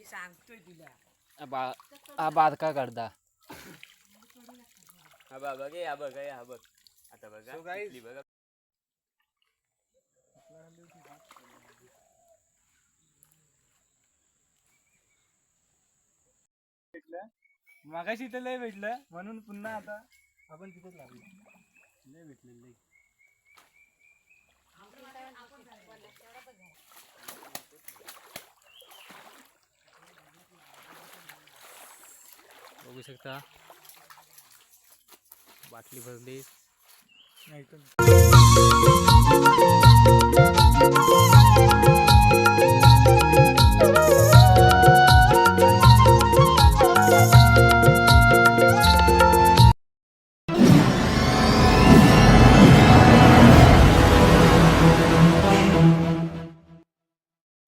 मी सांगतोय तुला. बा हा बारका काढता हा बा बघ हे, हा बघ हे, हा बघ. आता बघा So guys- इथली बघा. मागाशी इथं लय भेटलं म्हणून पुन्हा आता आपण तिथेच लागलो. लय भेटलं लय. बघू शकता. बाटली भरली.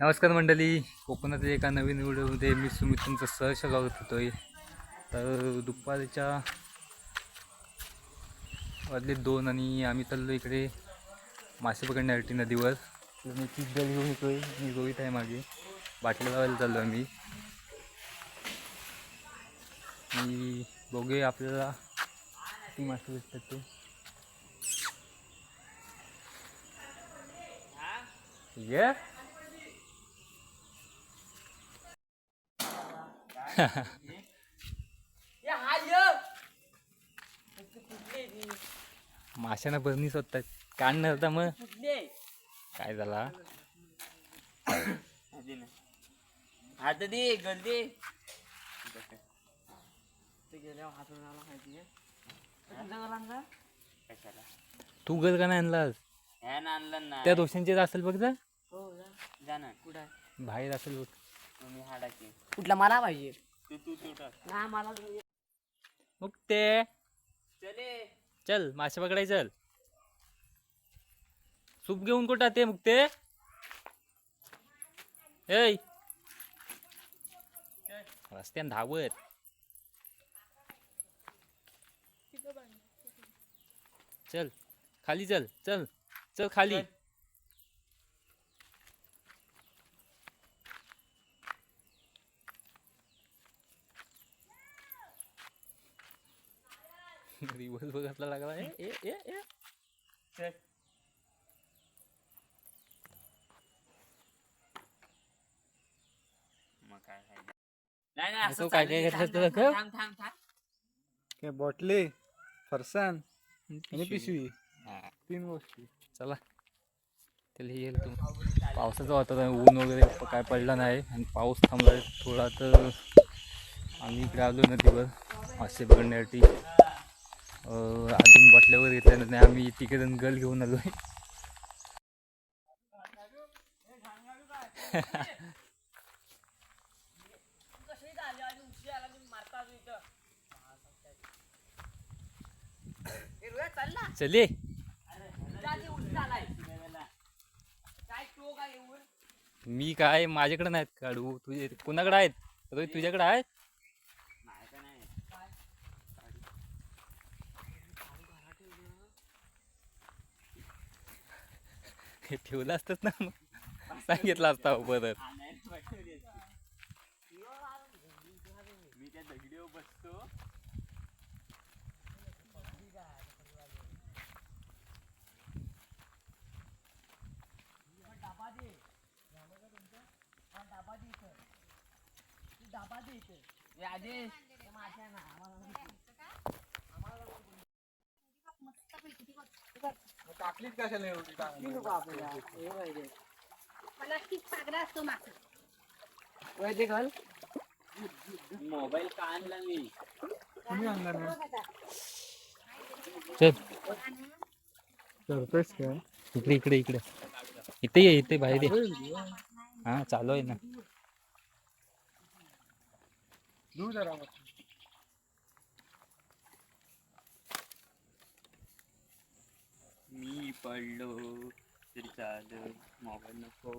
नमस्कार मंडळी. कोकणातील एका नवीन व्हिडिओमध्ये मी सुमित तुमचं सहर्ष स्वागत होतोय तर दुपारच्या वाजले दोन आणि आम्ही चाललो इकडे मासे पकडण्यासाठी नदीवर. मी तीच जल घेऊन येतोय मी रोहित आहे मागे. बाटल्या लावायला चाललो आम्ही. आणि बघूया आपल्याला किती मासे भेटतात ते. ये ए हाय य. तू कुठले ती? माशांना भरणी स्वतः. काढणार होता मग. काय झाला? आधी नाही. हात दे गलदी ते गलाम का गल नाही आणलास? आणलं ना. त्या दोषांचे असेल बघ जा. हो? बाहेर असेल बघ. कुठला मला पाहिजे? तू तू तू टाक. ना मला मग ते चले. चल मासे पकडाय चल. सूप घेऊन कुठं ते मग ते? ऐ. रस्त्यान धावत. चल खाली चल चल चल खाली. रिवर्स बघतला लागला. ए ए ए ए. चल मग काय आहे? नाही नाही असं काय चालेल. काय थांब, घेतलं थांब, तुला थांब, थांब, थांब. काय बॉटले फरसाण आणि पिशवी. हा, तीन गोष्टी. चला. त्याला हे येईल पावसाचं वातावरण ऊन वगैरे प- काय पडला नाही. आणि पाऊस थांबला थोडा तर. आम्ही इकडे आलो नदीवर. मासे पकडण्यासाठी. अजून बाटल्यावर घेतल्यानंतर नाही. आम्ही तिकडून गल घेऊन आलो ए, चले. मी काय? माझ्याकडे नाहीत काढू. तुझे कोणाकडे आहेत? रोहित तुझ्याकडे आहेत नाही का नाही हे ठेवलं असतंच ना मग. सांगितलं असता परत मी त्या दगडीवर बसतो डाबा दे इथे डाबा दे इथे टाकलीच कशाला एवढी नको आपल्याला. हे पाहिजे. प्लास्टिक पागडा असतो मासा वैद्य घाल. मोबाईल का आणला मी? तुम्ही आणला ना? चल. करतोयस काय? इकडे इकडे इकडे. इथे ये इथे बाहेर ये. हा चालू आहे ना. धू जरा पडलो. तरी चालेल मोबाईल नको.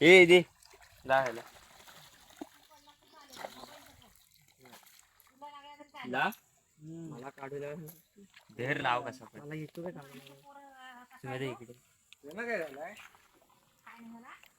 ए दे. ला? मला काढू लागला. धर लाव कसा पण. मला येतो तुम्ही इकडे. काय झालंय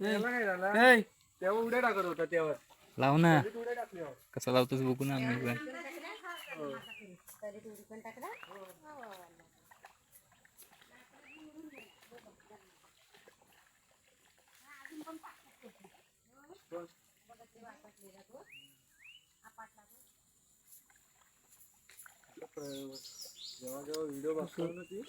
त्याला काय झालं? हे, तेव्हा उड्या टाकत होता तेव्हा. लाव ना. तू उड्या टाकली हो. कसा लावतोस बघू ना आम्ही तरी तुझी पण टाकला. जेव्हा जेव्हा व्हिडिओ बघतो ना ती.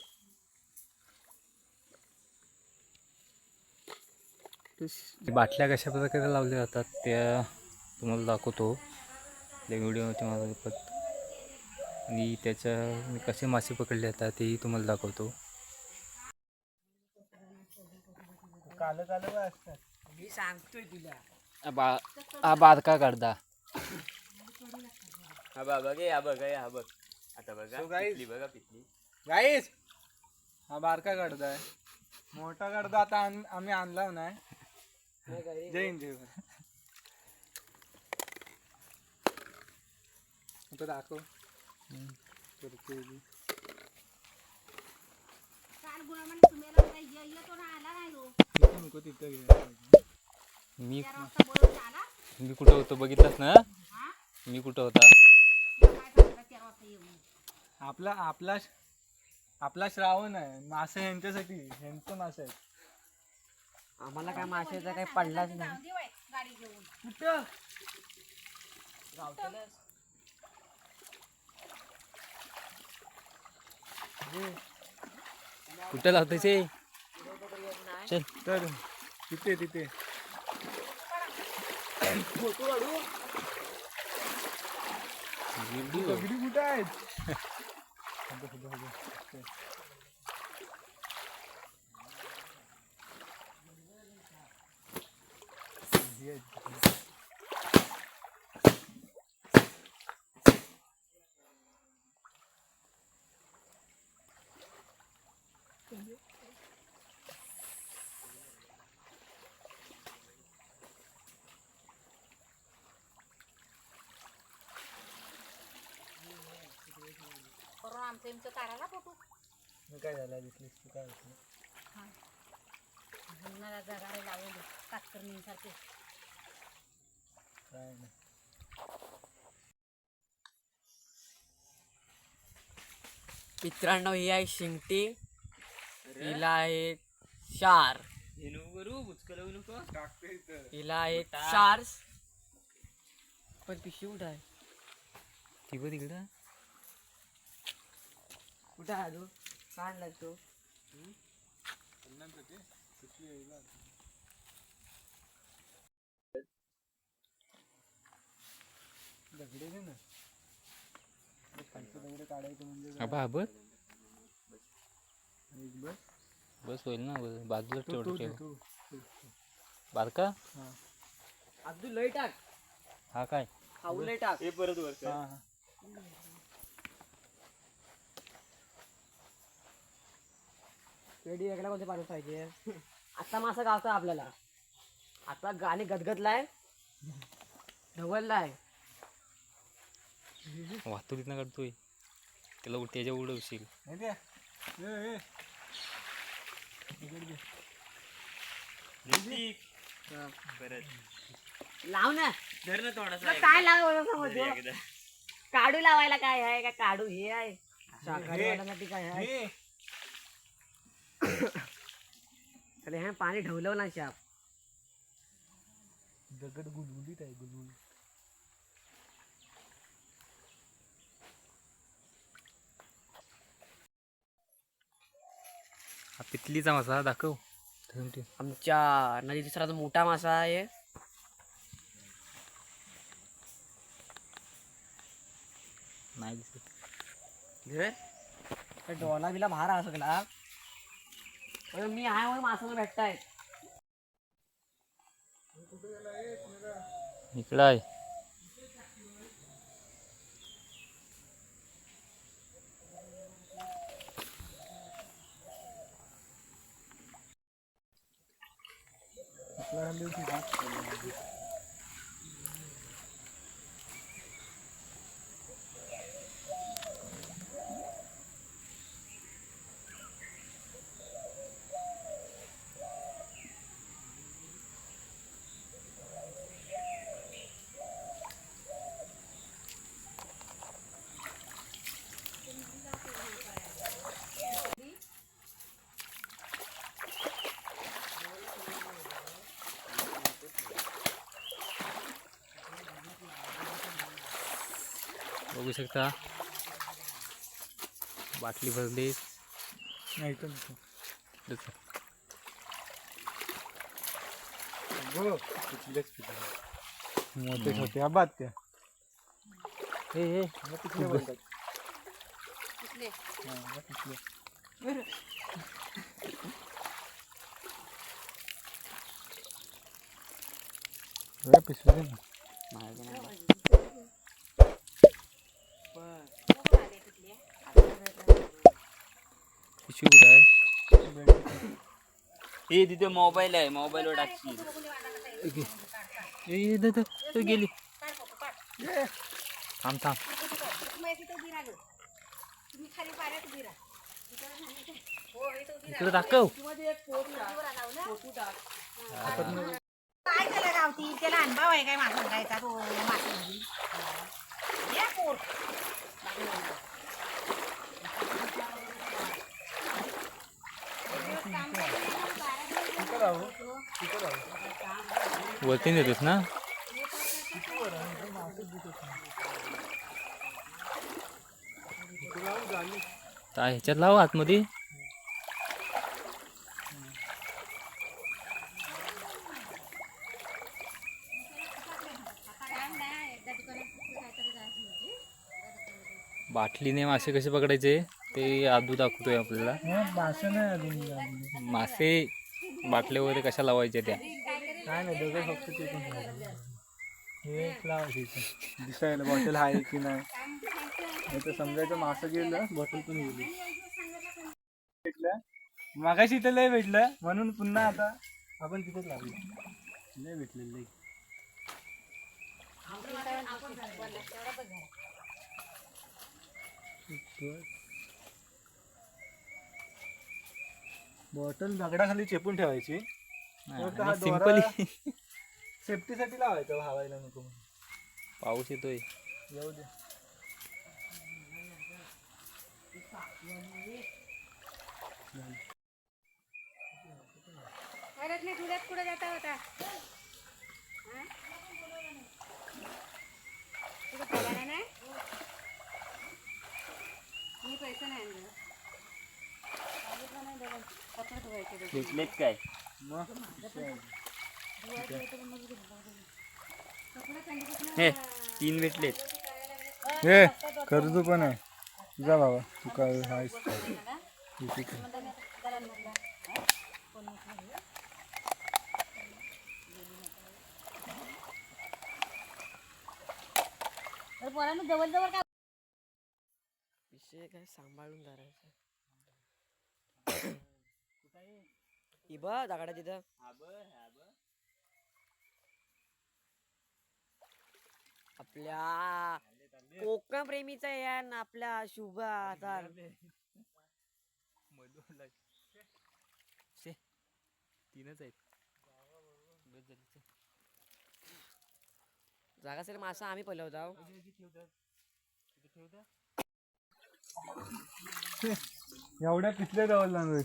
बाटल्या कशा प्रकारे लावल्या जातात त्या तुम्हाला दाखवतो. त्या व्हिडिओमध्ये माझा पत आणि त्याच्या मी कसे मासे पकडले जातात तेही तुम्हाला दाखवतो. काल काल असतात? मी सांगतोय तुला. बा हा बारका काढदा हा बा बघ हा बघ हा बघ. आता बघा पितली बघा पितली. गाईस हा बारका काढदा आहे. मोठा काढदा आता आण- आम्ही आणला नाही. जय हिंद जय भारत. आता दाखव. हो. मी मी कुठं होतो? बघितलंस ना? मी कुठं होता. आपला आपला आपला श्रावण आहे. मासे यांच्यासाठी यांचं मासे आहेत. आम्हाला काय माशाचा काही पडलाच नाही. कुठं? कुठं लावतोस हे? चल. तर तिथे तिथे. दगडी कुठे आहेत. काढायला फोटो मग काय झालं दिसलीस तू काय होतं? मला जगारे लावले काय नाही. मित्रांनो ही आहे शिंगटी. हिला आहे शार. नको टाकते इथं. हिला आहे शार्स पण पिशवी कुठं आहे ती बघ तिकडं. कुठं काढला तो. दगडे दे ना दगडे काढायचे म्हणजे हा बस. एक बस बस होईल ना बस. बाजूला ठेवतो ठेव तू बारका? अब्दुल लय टाक. हा काय? खाऊ लय टाक. हे परत वर. हा हा. रेडी वेगळ्या कोणते पाणी पाहिजे? आता मासा गावतो आपल्याला. आता गाणी गदगदलाय ढवललाय वाहतूक तिथनं काढतोय त्याला उठ- त्याच्या उडवशील हे लाव ना. धर ना थोडासा तुला काय लाव. काढू लावायला काय आहे? का काढू हे आहे? वाल्यांसाठी काय आहे? हे. अरे हे पाणी ढवलं ना शाप. दगड गुलगुलीत आहे गुलगुली हा पितलीचा मासा दाखव. ठेव. आमच्या नदीत दुसरा जो मोठा मासा आहे. नाही दिसत. डोला बिला बाहेर आ सगळा पण मी आहे म्हणून मासा भेटताय. इकडं आहे. बघू शकता. बाटली भरली. नाही. हो मोठे छोटे त्या. हे हे. हा, बोलतात कुठले हा, कुठं आहे हे तिथे मोबाईल आहे मोबाईलवर टाकशील. ए, गेली. थांब थांब. इकडे दाखव. काय त्याला गावती त्याला अनुभव आहे काय माझा सांगायचा तो? मासे या पोट तिथं राहू तिथं राहू वरती नेतोस ना? ह्याच्यात लाव आतमध्ये. बाटलीने मासे कसे पकडायचे? ते आदू दाखवतोय आपल्याला. मासे. मासे बाटल्या वगैरे कशा लावायच्या त्या? काय नाही दोघं फक्त. हे लावायचं. दिसायला बॉटल आहे की नाही? नाही तर समजायचं मासं गेलं बॉटल पण गेली. भेटलं? मागाशी इथं लय भेटलं म्हणून पुन्हा आता आपण तिथेच लागलो लय भेटलेलं लय. बॉटल दगडाखाली चेपून ठेवायची सिंपली सेफ्टीसाठी लावायचं भावायला नको. पाऊस येतोय येऊ दे परत नाही कुठे जाता होता हा? कुठं पगार नाही मी पैसे नाही आणले सांगितलं नाही दोघं. कपडे धुवायचे दोघं. भेटलेत काय? मग हे तीन भेटलेत. हे कर्ज पण आहे. तुझा बाबा तू काय पोरांनो जवळ जवळ काय? विषय काय सांभाळून धरायचं ही बघ दगडा तिथं आपल्या कोकण प्रेमीचा या ना आपल्या शुभ आधार तीनच आहेत जागा सर मासा आम्ही पलवत आहो एवढ्या पिछल्या जवळ लागलो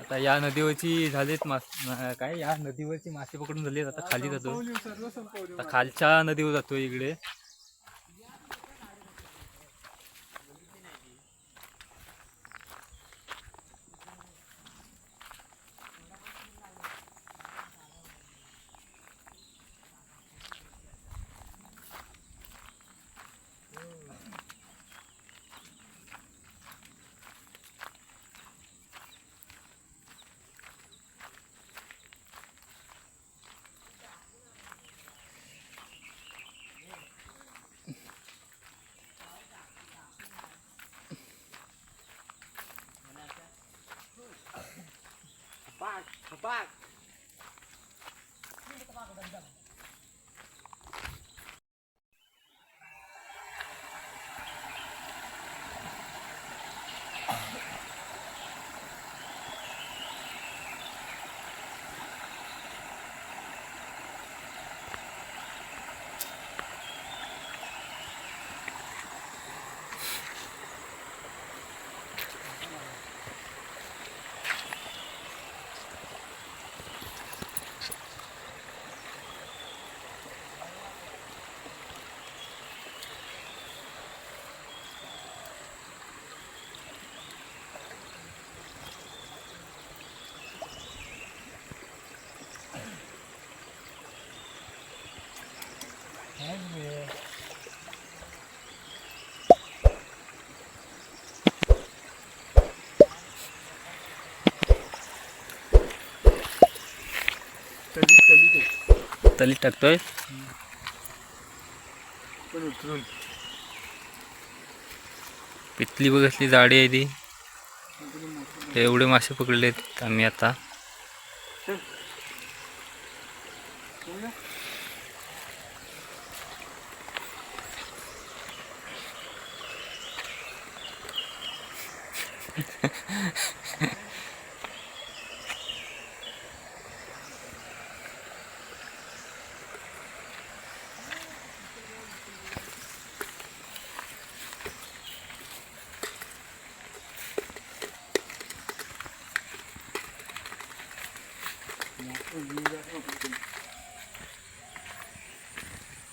आता या नदीवरची झालीत मास काय? या नदीवरची मासे पकडून झालीत आता खाली जातो. आता खालच्या नदीवर जातो इकडे. Kapag! Hindi ka makakadamdam. ते तली टाकतोय पितली बघ जाडी आहे ती. एवढे मासे पकडले आहेत आम्ही आता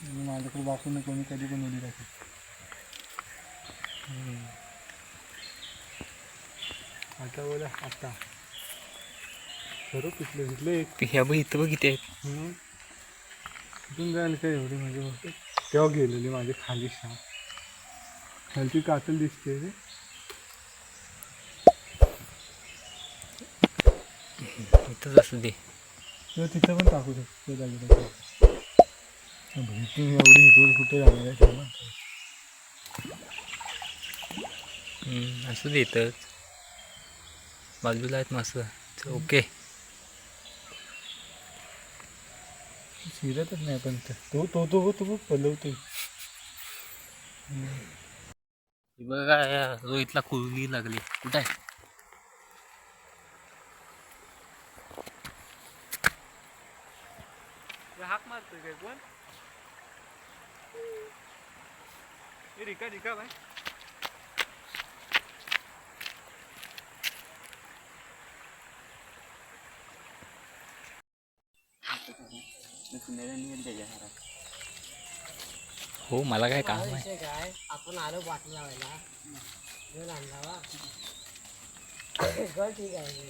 आणि माझ्याकडे वापरून कोणी कधी पण उडी टाकेल आता बोला आता. सर्व पिटले पिटले एक? ह्या बघ इथं बघ किती आहेत. कुठून जाईल काय एवढी गोष्ट तेव्हा गेलेली माझी खाली शाम. खालची कातल दिसते रे. इथंच असू दे. किंवा तिथं पण टाकू शकतो. भेटून एवढी इथून कुठे जाणार आहे हम्म, असू दे इथंच बाजूला आहेत मासं. ओके. शिरतच नाही पण ते. तो तो तो तो पलवतोय. हे बघा रोहितला कुरली लागली. कुठं आहे हाक मारतोय काय कोण रिका रिका बाय हो मला काय काम आहे? काय? आपण आलो बाटली लावायला. घेऊन आणला वा. बरं, ठीक आहे.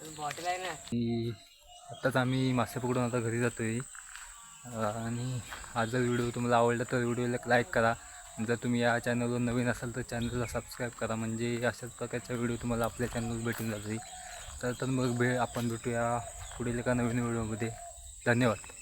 पण बॉटल आहे ना. की आत्ताच आम्ही मासे पकडून आता घरी जातोय. आणि हा जर व्हिडिओ तुम्हाला आवडला तर व्हिडिओला लाईक करा. जर तुम्ही या चॅनलवर नवीन असाल तर चॅनलला सबस्क्राईब करा. म्हणजे अशाच प्रकारचा व्हिडिओ तुम्हाला आपल्या चॅनलवर भेटून जातील. तर तर मग भे आपण भेटूया पुढील एका नवीन व्हिडिओमध्ये धन्यवाद.